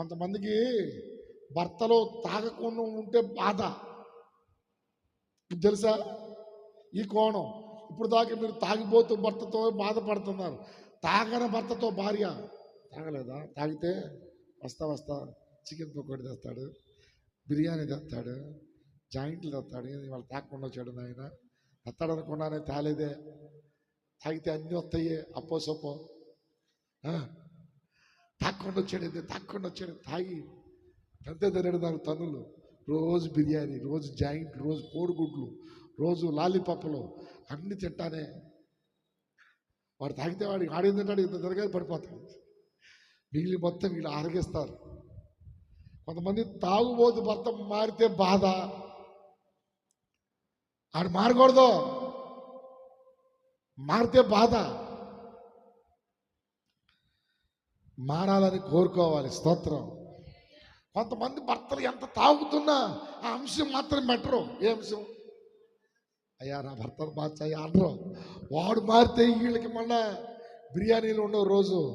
కొంతమందికి భర్తలో తాగకుండా ఉంటే బాధ. తెలుసా? ఈ కోణం. ఇప్పుడు దాకా మీరు తాగిపోతూ భర్తతో బాధపడుతున్నారు. తాగని భర్తతో భార్య తాగలేదా? తాగితే వస్తా వస్తా చికెన్ పకోడీ తెస్తాడు బిర్యానీ తెస్తాడు జాయింట్లు తెస్తాడు వాళ్ళు తాగకుండా వచ్చాడు నాయన. తెస్తాడు అనుకున్నానే తేలేదే తాగితే అన్నీ వస్తాయి అప్పో సొప్పో. తాక్కుండా వచ్చాడు ఏంది వచ్చాడు తాగి పెద్ద తిరగడు నాకు తనులు రోజు బిర్యానీ రోజు జాయింట్ రోజు కోడిగుడ్లు రోజు లాలీపప్పులు అన్ని తింటానే. వాడు తాగితే వాడి ఆడేం తింటాడు? ఇంత తిరగాలి పడిపోతాడు. మిగిలి మొత్తం వీళ్ళు ఆరగిస్తారు. కొంతమంది తాగుబోతు భర్త మారితే బాధ. ఆడు మారకూడదు. మారితే బాధ. మారాలని కోరుకోవాలి. స్తోత్రం. కొంతమంది భర్తలు ఎంత తాగుతున్నా ఆ అంశం మాత్రం పెట్టరు. ఏ అంశం? అయ్యా నా భర్తను మార్చాయి అనరు వాడు మారితే వీళ్ళకి మళ్ళా బిర్యానీలు ఉండవు రోజు.